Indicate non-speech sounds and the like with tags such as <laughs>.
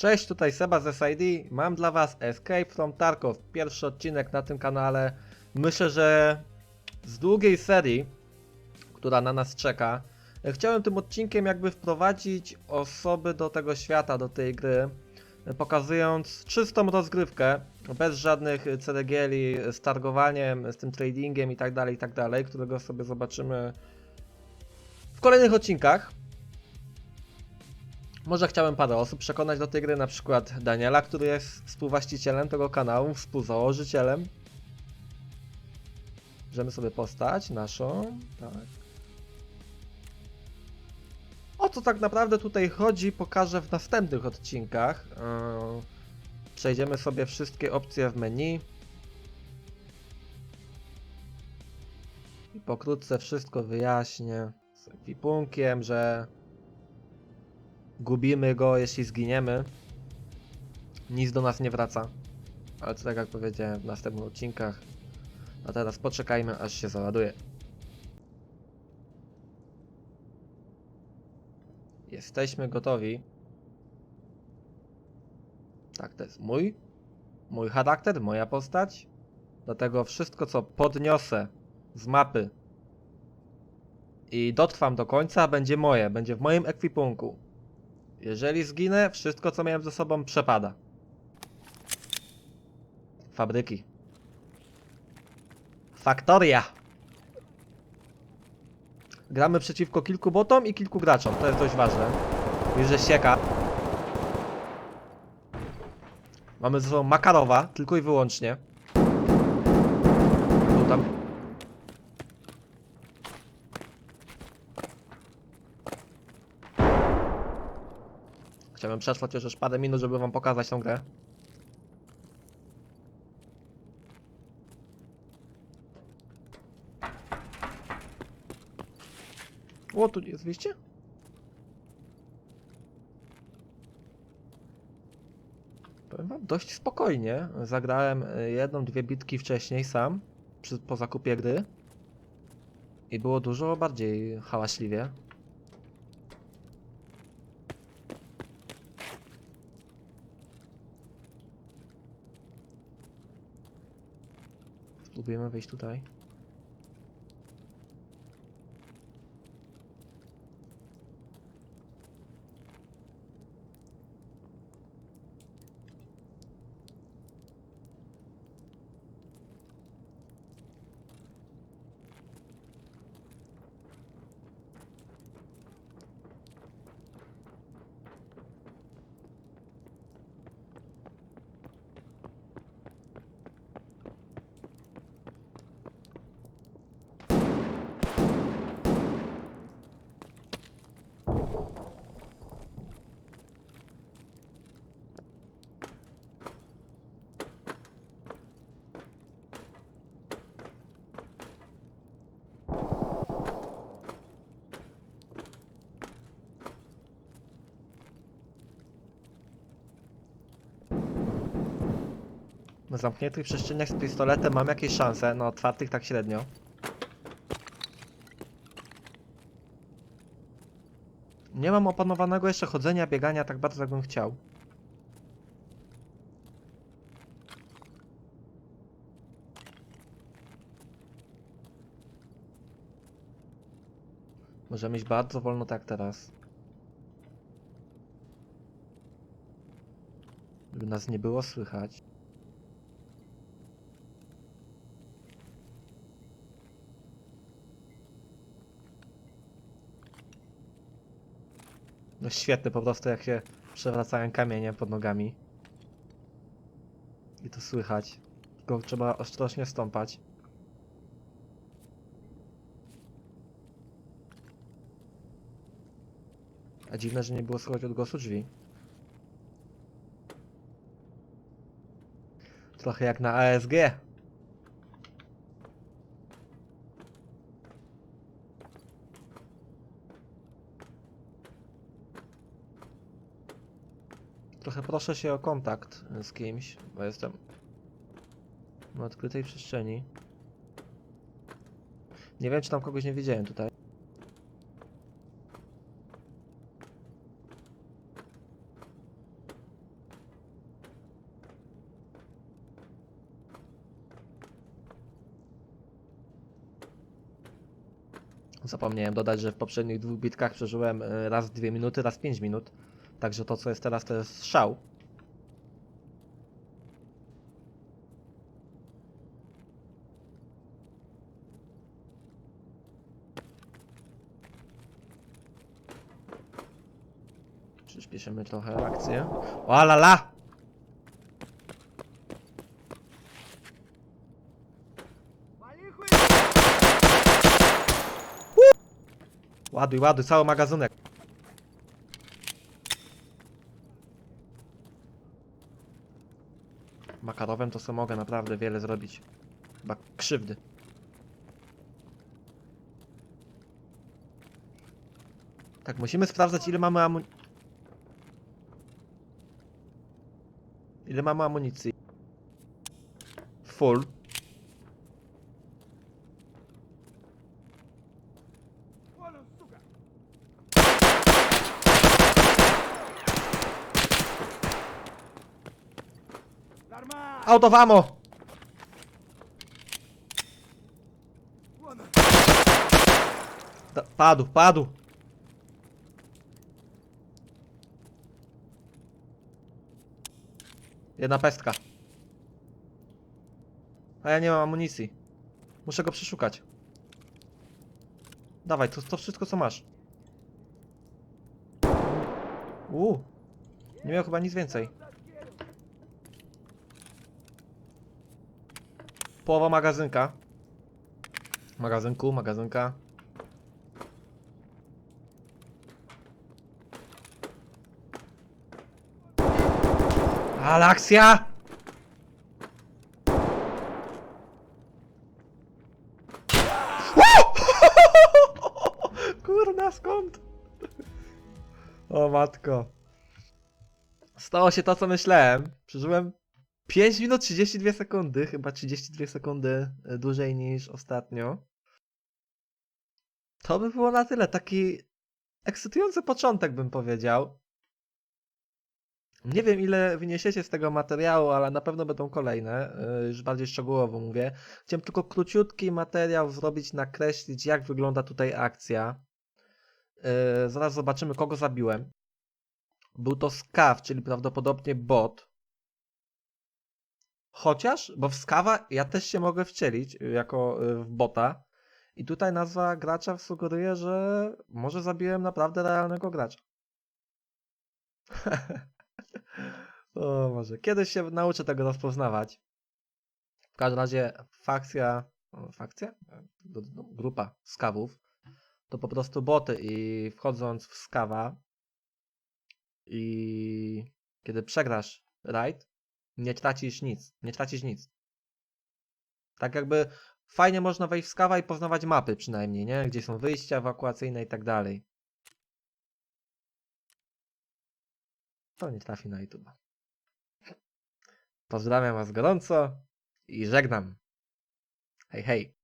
Cześć, tutaj Seba z SID. Mam dla Was Escape from Tarkov. Pierwszy odcinek na tym kanale. Myślę, że z długiej serii, która na nas czeka. Chciałem tym odcinkiem jakby wprowadzić osoby do tego świata, do tej gry, pokazując czystą rozgrywkę, bez żadnych ceregieli, z targowaniem, z tym tradingiem i tak dalej, i tak którego sobie zobaczymy w kolejnych odcinkach. Może chciałem parę osób przekonać do tej gry, na przykład Daniela, który jest współwłaścicielem tego kanału, współzałożycielem. Bierzemy sobie postać naszą, tak. O co tak naprawdę tutaj chodzi, pokażę w następnych odcinkach. Yy, Przejdziemy sobie wszystkie opcje w menu. I pokrótce wszystko wyjaśnię z ekwipunkiem, że Gubimy go, jeśli zginiemy. Nic do nas nie wraca. Ale to tak jak powiedziałem w następnych odcinkach. A teraz poczekajmy, aż się załaduje. Jesteśmy gotowi. Tak, to jest mój. Mój charakter, moja postać. Dlatego wszystko, co podniosę z mapy i dotrwam do końca, będzie moje, będzie w moim ekwipunku. Jeżeli zginę, wszystko co miałem ze sobą przepada. Fabryki. Faktoria. Gramy przeciwko kilku botom i kilku graczom, to jest dość ważne. Już sieka. Mamy ze sobą Makarowa, tylko i wyłącznie. Tu tam. Chciałbym przetrwać chociaż parę minut, żeby wam pokazać tą grę. O, tu jest wyjście? Powiem wam, dość spokojnie. Zagrałem y, jedną, dwie bitki wcześniej sam, przy, po zakupie gry. I było dużo bardziej hałaśliwie. Spróbujemy wejść tutaj. Na zamkniętych przestrzeniach z pistoletem mam jakieś szanse, na otwartych tak średnio. Nie mam opanowanego jeszcze chodzenia, biegania tak bardzo jakbym chciał. Możemy iść bardzo wolno tak teraz. Żeby nas nie było słychać. Świetne po prostu jak się przewracają kamienie pod nogami. I to słychać. Tylko trzeba ostrożnie stąpać. A dziwne, że nie było słychać odgłosu drzwi. Trochę jak na ASG. trochę proszę się o kontakt e, z kimś, bo jestem na odkrytej przestrzeni. Nie wiem, czy tam kogoś nie widziałem tutaj. Zapomniałem dodać, że w poprzednich dwóch bitkach przeżyłem e, raz dwie minuty, raz 5 minut. Także to, co jest teraz, to jest szał. Przyspieszymy trochę akcję. O la la! Ładuj, ładuj, cały magazynek. Makarowem to co mogę naprawdę wiele zrobić. Chyba krzywdy. Tak, musimy sprawdzać ile mamy amu... Ile mamy amunicji. Full. Out of ammo! Padł, padł! Jedna pestka. A ja nie mam amunicji. Muszę go przeszukać. Dawaj, to, to wszystko co masz. Uuu. Nie miał chyba nic więcej. Połowa magazynka. Magazynku, magazynka. Alaksia! <laughs> Kurna, skąd? O matko. Stało się to, co myślałem. Przeżyłem 5 minut 32 sekundy, chyba 32 sekundy e, dłużej niż ostatnio. To by było na tyle. Taki ekscytujący początek, bym powiedział. Nie wiem, ile wyniesiecie z tego materiału, ale na pewno będą kolejne. e, Już bardziej szczegółowo mówię. Chciałem tylko króciutki materiał zrobić, nakreślić, jak wygląda tutaj akcja. E, Zaraz zobaczymy, kogo zabiłem. Był to Skav, czyli prawdopodobnie bot. Chociaż, bo w Skawa ja też się mogę wcielić y, jako y, w bota. I tutaj nazwa gracza sugeruje, że może zabiłem naprawdę realnego gracza. <laughs> o może. Kiedyś się nauczę tego rozpoznawać. W każdym razie fakcja, fakcja? D- Grupa skawów to po prostu boty i wchodząc w skawa i kiedy przegrasz raid, nie tracisz nic. Nie tracisz nic. Tak jakby fajnie można wejść w skawa i poznawać mapy przynajmniej, nie? Gdzie są wyjścia ewakuacyjne i tak dalej. To nie trafi na YouTube. Pozdrawiam Was gorąco i żegnam. Hej, hej.